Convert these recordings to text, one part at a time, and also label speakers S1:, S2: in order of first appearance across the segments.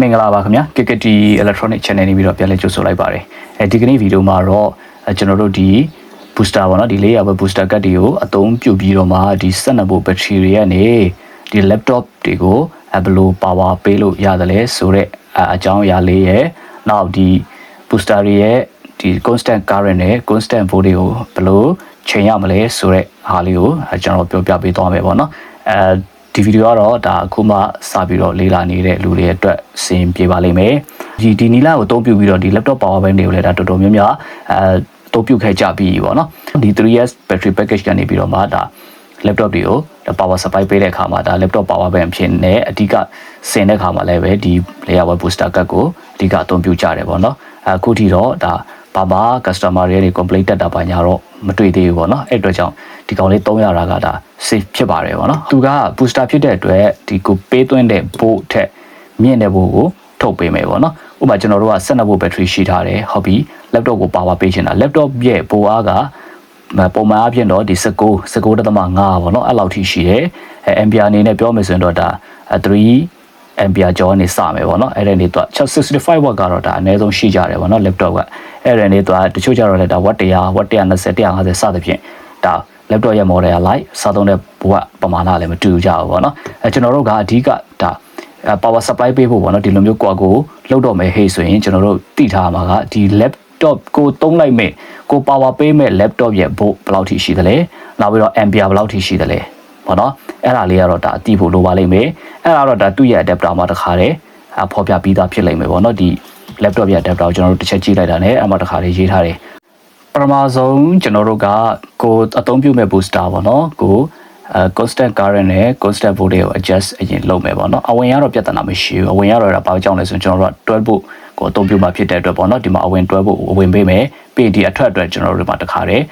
S1: မင်္ဂလာပါခင်ဗျာ KKT Electronic Channel နေပြီးတော့ပြန်လည်ကြိုဆိုလိုက်ပါတယ်အဲဒီကနေ့ဗီဒီယိုမှာတော့အဲကျွန်တော်တို့ဒီ booster ပေါ့နော်ဒီလေးရပဲ booster ကတ်တွေကိုအသုံးပြုပြီးတော့မှဒီ12ဖို့ battery တွေကနေဒီ laptop တွေကိုအဲဘယ်လို power ပေးလို့ရတယ်လဲဆိုတော့အကြောင်းအရာလေးရယ်နောက်ဒီ booster တွေရဲ့ဒီ constant current နဲ့ constant voltage ကိုဘယ်လိုချိန်ရမလဲဆိုတော့အားလေးကိုအဲကျွန်တော်ပြောပြပေးသွားမယ်ပေါ့နော်အဲ ဒီဗီဒီယိုကတော့ဒါအခုမှစပြီးတော့လေ့လာနေတဲ့လူတွေအတွက်စင်ပြေပါလိမ့်မယ်ဒီဒီနီလာကိုအသုံးပြုပြီးတော့ဒီ laptop power bank တွေကိုလည်းဒါတော်တော်များများအဲအသုံးပြုခဲ့ကြပြီးပေါ့နော်ဒီ 3S battery package ကနေပြီးတော့မှဒါ laptop တွေကို power supply ပေးတဲ့အခါမှာဒါ laptop power bank ဖြစ်နေအဓိကစင်တဲ့အခါမှာလည်းပဲဒီ layer web booster ကတ်ကိုအဓိကအသုံးပြုကြတယ်ပေါ့နော်အခုထိတော့ဒါဘာမှ customer တွေကနေ complaint တက်တာပါညာတော့မတွေ့သေးဘူးပေါ့နော်အဲ့အတွက်ကြောင့် ဒီကောင်လေး300ရာကဒါ safe ဖြစ်ပါတယ်ပေါ့နော်သူက booster ဖြစ်တဲ့အတွက်ဒီကိုပေးသွင်းတဲ့ bolt ထက်မြင့်တဲ့ဘို့ကိုထုတ်ပေးမယ်ပေါ့နော်ဥပမာကျွန်တော်တို့က12ဘို့ battery ရှိထားတယ်ဟုတ်ပြီ laptop ကို power ပေးချင်တာ laptop ရဲ့ဘို့အားကပုံမှန်အဖြစ်တော့ဒီ19 19.5ပေါ့နော်အဲ့လောက်ထိရှိတယ်အဲ ampere အနေနဲ့ပြောမယ်ဆိုရင်တော့ဒါ3 ampere ကျော်နေစမယ်ပေါ့နော်အဲ့ဒါနေတော့65 watt ကတော့ဒါအနည်းဆုံးရှိကြတယ်ပေါ့နော် laptop ကအဲ့ဒါနေတော့တချို့ကြတော့လည်းဒါ watt 100 watt 120 150စသဖြင့်ဒါ laptop ရဲ့ model က light စားသုံးတဲ့ဘဝပမာဏလည်းမတူကြဘူးပေါ့နော်အဲကျွန်တော်တို့ကအဓိကဒါ power supply ပေးဖို့ပေါ့နော်ဒီလိုမျိုးကွာကိုလောက်တော့မယ်ဟေးဆိုရင်ကျွန်တော်တို့သိထားမှာကဒီ laptop ကိုသုံးလိုက်မဲ့ကို power ပေးမဲ့ laptop ရဲ့ဘို့ဘယ်လောက်ထိရှိသလဲနောက်ပြီးတော့ ampere ဘယ်လောက်ထိရှိသလဲပေါ့နော်အဲ့ဒါလေးကတော့ဒါအတိဖို့လိုပါလိမ့်မယ်အဲ့ဒါတော့ဒါသူ့ရဲ့ adapter မှာတခါတည်းဖော်ပြပြီးသားဖြစ်လိမ့်မယ်ပေါ့နော်ဒီ laptop ရဲ့ adapter ကိုကျွန်တော်တို့တစ်ချက်ကြည့်လိုက်တာ ਨੇ အဲ့မှာတခါတည်းရေးထားတယ် ပထမဆုံးကျွန်တော်တို့ကကိုအသုံးပြုမဲ့ booster ပေါ့နော်ကိုအဲ constant current နဲ့ constant voltage ကို adjust အရင်လုပ်မယ်ပေါ့နော်အဝင်ရတော့ပြဿနာမရှိဘူးအဝင်ရတော့ဒါဘာကြောင့်လဲဆိုရင်ကျွန်တော်တို့က12 volt ကိုအသုံးပြုမှဖြစ်တဲ့အတွက်ပေါ့နော်ဒီမှာအဝင်12 volt အဝင်ပေးမယ်ပြီးဒီအထွက်အတွက်ကျွန်တော်တို့ဒီမှာတခါတည်း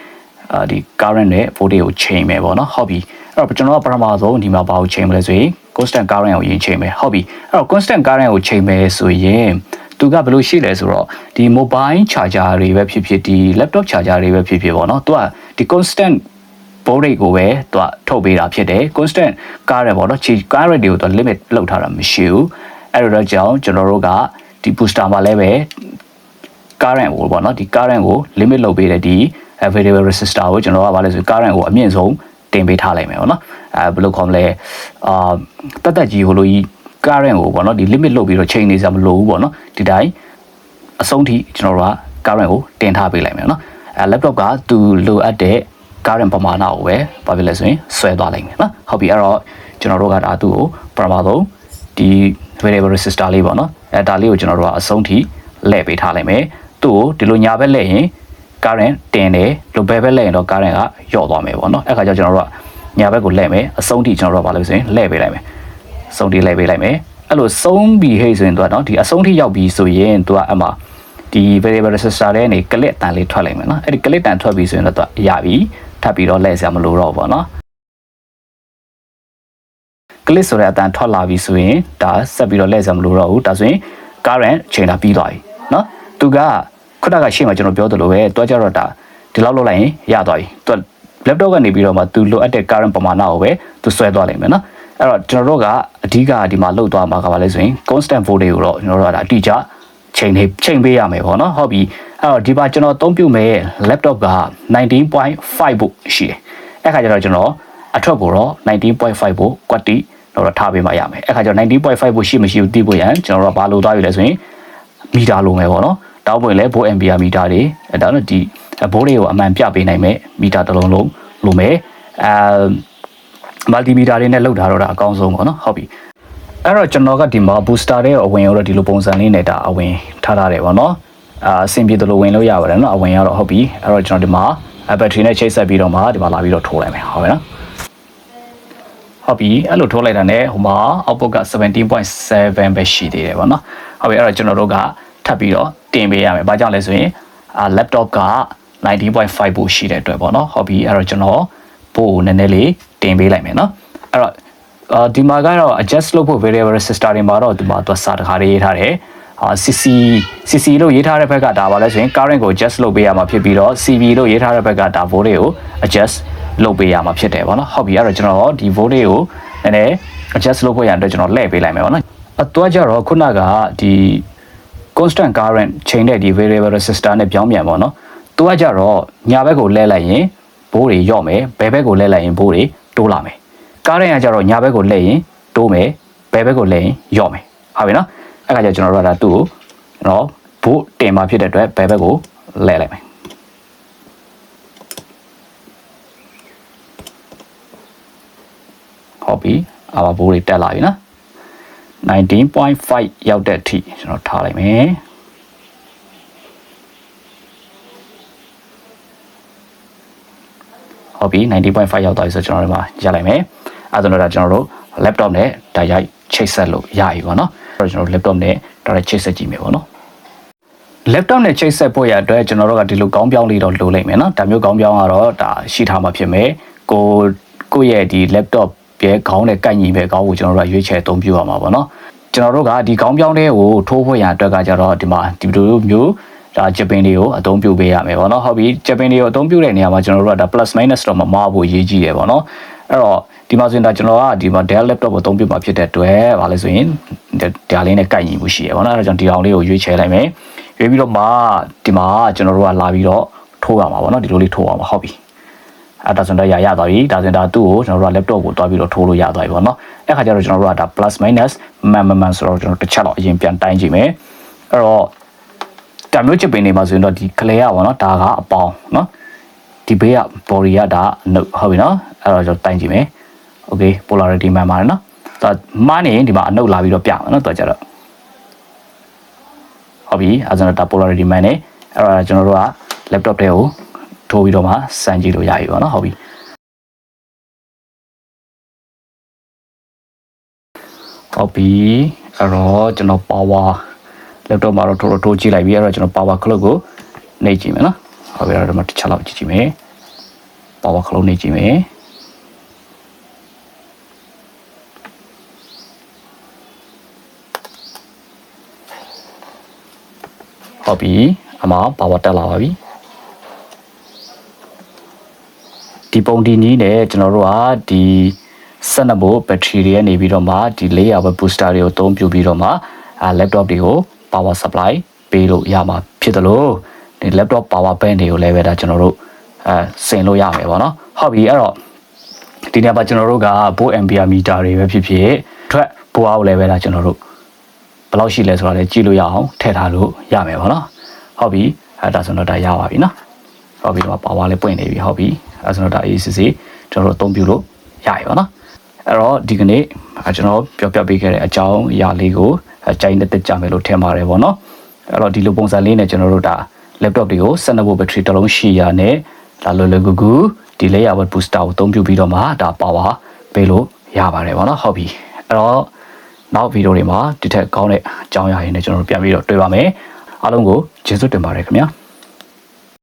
S1: အာဒီ current နဲ့ voltage ကိုချိန်မယ်ပေါ့နော်ဟုတ်ပြီအဲ့တော့ကျွန်တော်ကပထမဆုံးဒီမှာဘာကိုချိန်မလဲဆိုရင် constant current ကိုရင်ချိန်မယ်ဟုတ်ပြီအဲ့တော့ constant current ကိုချိန်မယ်ဆိုရင် သူကဘယ်လိုရှိလဲဆိုတော့ဒီ mobile charger တွေပဲဖြစ်ဖြစ်ဒီ laptop charger တွေပဲဖြစ်ဖြစ်ပေါ့နော်သူကဒီ constant voltage ကိုပဲသူကထုတ်ပေးတာဖြစ်တယ် constant current ပေါ့နော် current တွေကိုသူ limit လောက်ထားတာမရှိဘူးအဲ့တော့ကြောင့်ကျွန်တော်တို့ကဒီ booster မှာလည်းပဲ current ကိုပေါ့နော်ဒီ current ကို limit လုပ်ပေးတဲ့ဒီ variable resistor ကိုကျွန်တော်ကဗာလဲဆို current ကိုအမြင့်ဆုံးတင်ပေးထားလိုက်မယ်ပေါ့နော်အဲဘယ်လိုခေါ်မလဲအာတက်တက်ကြီးဟိုလိုကြီး current ကိုပေါ့နော်ဒီ limit လုပ်ပြီးတော့ချိန်နေစရာမလိုဘူးပေါ့နော်ဒီတိုင်းအဆုံးထိကျွန်တော်တို့က current ကိုတင်ထားပေးလိုက်မယ်နော်အဲ laptop ကသူလိုအပ်တဲ့ current ပမာဏကိုပဲဘာဖြစ်လဲဆိုရင်ဆွဲသွားလိုက်မယ်နော်ဟုတ်ပြီအဲ့တော့ကျွန်တော်တို့ကဒါသူ့ကိုပထမဆုံးဒီ variable resistor လေးပေါ့နော်အဲဒါလေးကိုကျွန်တော်တို့ကအဆုံးထိလှည့်ပေးထားလိုက်မယ်သူ့ကိုဒီလိုညာဘက်လှည့်ရင် current တင်တယ်လိုဘယ်ဘက်လှည့်ရင်တော့ current ကညော့သွားမယ်ပေါ့နော်အဲ့ခါကျကျွန်တော်တို့ကညာဘက်ကိုလှည့်မယ်အဆုံးထိကျွန်တော်တို့ကဘာလို့ဆိုရင်လှည့်ပေးလိုက်မယ်အ ဆုံးထိလိုက်ပေးလိုက်မယ်အဲ့လိုဆုံးပြီးဟိတ်ဆိုရင်သူကနော်ဒီအဆုံးထိရောက်ပြီးဆိုရင်သူကအမှဒီ variable resistor ထဲနေ click တန်လေးထွက်လိုက်မယ်နော်အဲ့ဒီ click တန်ထွက်ပြီးဆိုရင်တော့သူကရပြီထပ်ပြီးတော့လဲစရာမလိုတော့ဘူးပေါ့နော် click ဆိုတဲ့အတန်ထွက်လာပြီဆိုရင်ဒါဆက်ပြီးတော့လဲစရာမလိုတော့ဘူးဒါဆိုရင် current ချိန်တာပြီးသွားပြီနော်သူကခုနကရှေ့မှာကျွန်တော်ပြောသလိုပဲတွားကြတော့ဒါဒီလောက်လောက်လိုက်ရင်ရသွားပြီသူ laptop ကနေပြီးတော့မှသူလိုအပ်တဲ့ current ပမာဏကိုပဲသူဆွဲသွားလိမ့်မယ်နော် အဲ့တော့ကျွန်တော်တို့ကအဓိကဒီမှာလုတ်သွားမှာကဘာလဲဆိုရင် constant voltage ကိုတော့ကျွန်တော်တို့ကဒါအတိအကျချိန်နေချိန်ပေးရမယ်ပေါ့နော်ဟုတ်ပြီအဲ့တော့ဒီမှာကျွန်တော်အသုံးပြုမဲ့ laptop က19.5 volt ရှိတယ်အဲ့ခါကျတော့ကျွန်တော်အထွက်ကိုတော့19.5 volt ကွက်တီတော့ထားပေးမှရမယ်အဲ့ခါကျတော့19.5 volt ရှိမရှိဘူးသိဖို့ရန်ကျွန်တော်တို့ကဘာလို့သွားပြီလဲဆိုရင်မီတာလိုမယ်ပေါ့နော်တောက်ပွင့်လဲ volt ampere မီတာတွေအဲ့ဒါတော့ဒီဘိုးတွေကိုအမှန်ပြပေးနိုင်မယ်မီတာတစ်လုံးလုံးလိုမယ်အဲ မယ်တီမီတာတွေနဲ့လောက်ထားတော့တာအကောင်းဆုံးပေါ့နော်ဟုတ်ပြီအဲ့တော့ကျွန်တော်ကဒီမှာ booster တဲ့အဝင်ရောဒီလိုပုံစံလေးနဲ့ဒါအဝင်ထားထားတယ်ပေါ့နော်အာအဆင်ပြေတယ်လို့ဝင်လို့ရပါတယ်နော်အဝင်ရတော့ဟုတ်ပြီအဲ့တော့ကျွန်တော်ဒီမှာဘက်ထရီနဲ့ချိတ်ဆက်ပြီးတော့မှဒီမှာလာပြီးတော့ထိုးလိုက်မယ်ဟုတ်ပြီနော်ဟုတ်ပြီအဲ့လိုထိုးလိုက်တာ ਨੇ ဟိုမှာ output က17.7ပဲရှိသေးတယ်ပေါ့နော်ဟုတ်ပြီအဲ့တော့ကျွန်တော်တို့ကထပ်ပြီးတော့တင်ပေးရမယ်ဘာကြောင့်လဲဆိုရင်အာ laptop က19.5ဖို့ရှိတဲ့အတွက်ပေါ့နော်ဟုတ်ပြီအဲ့တော့ကျွန်တော်ပို့ကိုနည်းနည်းလေး တင်ပေးလိုက်မယ်နော်အဲ့တော့အာဒီမှာကတော့ adjust လုပ်ဖို့ variable resistor တွေမှာတော့ဒီမှာသူစာတခါလေးရေးထားတယ်အာ CC CC လို့ရေးထားတဲ့ဘက်ကဒါပါလဲဆိုရင် current ကို adjust လုပ်ပေးရမှာဖြစ်ပြီးတော့ CV လို့ရေးထားတဲ့ဘက်ကဒါ voltage ကို adjust လုပ်ပေးရမှာဖြစ်တယ်ပေါ့နော်ဟုတ်ပြီအဲ့တော့ကျွန်တော်ဒီ voltage ကိုနည်းနည်း adjust လုပ်ဖို့ရတဲ့အတွက်ကျွန်တော်လှည့်ပေးလိုက်မယ်ပေါ့နော်အတော့ကြတော့ခုနကဒီ constant current ချိန်တဲ့ဒီ variable resistor နဲ့ပြောင်းပြန်ပေါ့နော်သူကကြတော့ညာဘက်ကိုလဲလိုက်ရင်ဘိုးတွေယော့မယ်ဘယ်ဘက်ကိုလဲလိုက်ရင်ဘိုးတွေ တိုးလာမယ် current ကကြတော့ညာဘက်ကိုလဲရင်တိုးမယ်ဘယ်ဘက်ကိုလဲရင်ယော့မယ်ဟုတ်ပြီနော်အဲ့ခါကျကျွန်တော်တို့ကဒါသူ့ကိုကျွန်တော်ဘိုးတင်มาဖြစ်တဲ့အတွက်ဘယ်ဘက်ကိုလဲလိုက်မယ်ဟုတ်ပြီအဘဘိုးတွေတက်လာပြီနော်19.5ရောက်တဲ့အထိကျွန်တော်ထားလိုက်မယ် ဟုတ်ပြီ19.5ရောက်သွားပြီဆိုတော့ကျွန်တော်တို့မှာရလိုက်မယ်အဲဒါဆိုတော့ကျွန်တော်တို့ laptop နဲ့ဒါရိုက်ချိတ်ဆက်လို့ရပြီပေါ့နော်အဲ့တော့ကျွန်တော်တို့ laptop နဲ့ဒါရိုက်ချိတ်ဆက်ကြည့်မယ်ပေါ့နော် laptop နဲ့ချိတ်ဆက်ဖို့ရအတွက်ကျွန်တော်တို့ကဒီလိုကောင်းပြောင်းလေးတော့လိုလိုက်မယ်နော်ဒါမျိုးကောင်းပြောင်းကတော့ဒါရှိထားမှာဖြစ်မယ်ကိုကိုယ့်ရဲ့ဒီ laptop ရဲ့ခေါင်းနဲ့ကိုက်ညီပဲခေါင်းကိုကျွန်တော်တို့ကရွေးချယ်အသုံးပြုရမှာပေါ့နော်ကျွန်တော်တို့ကဒီကောင်းပြောင်းလေးကိုထိုးဖို့ရအတွက်ကကြတော့ဒီမှာဒီလိုမျိုး ဒါဂျပန်တွေကိုအသုံးပြုပေးရမယ်ပေါ့နော်ဟုတ်ပြီဂျပန်တွေကိုအသုံးပြုတဲ့နေရာမှာကျွန်တော်တို့ကဒါ plus minus တော့မမဖို့အရေးကြီးတယ်ပေါ့နော်အဲ့တော့ဒီမှာဆိုရင်ဒါကျွန်တော်ကဒီမှာ Dell laptop ကိုအသုံးပြုမှာဖြစ်တဲ့အတွက်ဗာလဲဆိုရင်ဒါလေးနဲ့ကိုက်ညီမှုရှိရပေါ့နော်အဲ့တော့ကျွန်တော်ဒီအောင်လေးကိုရွေးချယ်လိုက်မယ်ရွေးပြီးတော့မှဒီမှာကျွန်တော်တို့ကလာပြီးတော့ထိုးရမှာပေါ့နော်ဒီလိုလေးထိုးအောင်ပါဟုတ်ပြီအဲ့ဒါဆိုတော့ရရသွားပြီဒါဆိုရင်ဒါသူ့ကိုကျွန်တော်တို့က laptop ကိုတွားပြီးတော့ထိုးလို့ရသွားပြီပေါ့နော်အဲ့ခါကျတော့ကျွန်တော်တို့ကဒါ plus minus မှန်မှန်မှန်ဆိုတော့ကျွန်တော်တစ်ချက်တော့အရင်ပြန်တိုင်းကြည့်မယ်အဲ့တော့ ဒါမျိုးချစ်ပင်နေမှာဆိုရင်တော့ဒီကလေးရပါတော့ဒါကအပေါင်းနော်ဒီဘေးက body ကဒါအနုပ်ဟုတ်ပြီနော်အဲ့တော့ကျွန်တော်တိုင်းကြည့်မယ် okay polarity မှန်ပါတယ်နော်ဒါမှားနေရင်ဒီမှာအနုပ်လာပြီးတော့ပြမယ်နော်တော့ကြတော့ဟုတ်ပြီအဲဒါဆိုတော့ဒါ polarity မှန်နေအဲ့တော့ကျွန်တော်တို့က laptop တွေကိုထိုးပြီးတော့မှစမ်းကြည့်လို့ရပြီပေါ့နော်ဟုတ်ပြီဟုတ်ပြီအဲ့တော့ကျွန်တော် power laptop မှာတော့ထိုးတော့ထိုးကြည့်လိုက်ပြီအဲ့တော့ကျွန်တော် power clock ကိုနှိပ်ကြည့်မယ်နော်ဟုတ်ပြီအဲ့တော့ဒီမှာတစ်ချက်လောက်ကြည့်ကြည့်မယ် power clock နှိပ်ကြည့်မယ်ဟုတ်ပြီအမ power တက်လာပါပြီဒီပုံဒီနည်းနဲ့ကျွန်တော်တို့ကဒီဆက်နဘိုဘက်ထရီတွေနေပြီးတော့မှဒီ layer web booster တွေကိုအသုံးပြုပြီးတော့မှအာ laptop တွေကို power supply ပေးလို့ရမှာဖြစ်တယ်လို့ဒီ laptop power bank တွေကိုလည်းပဲဒါကျွန်တော်တို့အဲဆင်လို့ရမယ်ပေါ့နော်ဟုတ်ပြီအဲ့တော့ဒီနေ့ပါကျွန်တော်တို့ကဘိုး ampere meter တွေပဲဖြစ်ဖြစ်ထွက်ဘိုးအောင်လည်းပဲဒါကျွန်တော်တို့ဘယ်လောက်ရှိလဲဆိုတာလည်းကြည့်လို့ရအောင်ထည့်ထားလို့ရမယ်ပေါ့နော်ဟုတ်ပြီအဲဒါဆိုတော့ဒါရပါပြီနော်ဟုတ်ပြီတော့ပါဝါလေးပွင့်နေပြီဟုတ်ပြီအဲဆိုတော့ဒါ ACC ကျွန်တော်တို့အသုံးပြုလို့ရပြီပါနော်အဲ့တော့ဒီကနေ့ကျွန်တော်ပြောပြပေးခဲ့တဲ့အကြောင်းအရာလေးကို ကြိုင်းတက်ကြမယ်လို့ထင်ပါတယ်ပေါ့နော်အဲ့တော့ဒီလိုပုံစံလေးနဲ့ကျွန်တော်တို့ဒါ laptop တွေကို12 volt battery တစ်လုံးရှိရနဲ့ဒါလွယ်လွယ်ကူကူဒီ layer web booster ကိုအသုံးပြုပြီးတော့မှဒါ power ပေးလို့ရပါတယ်ပေါ့နော်ဟုတ်ပြီအဲ့တော့နောက်ဗီဒီယိုတွေမှာဒီထက်ကောင်းတဲ့အကြောင်းအရာတွေနဲ့ကျွန်တော်တို့ပြန်ပြီးတော့တွေ့ပါမယ်အားလုံးကိုကျေးဇူးတင်ပါတယ်ခင်ဗျာ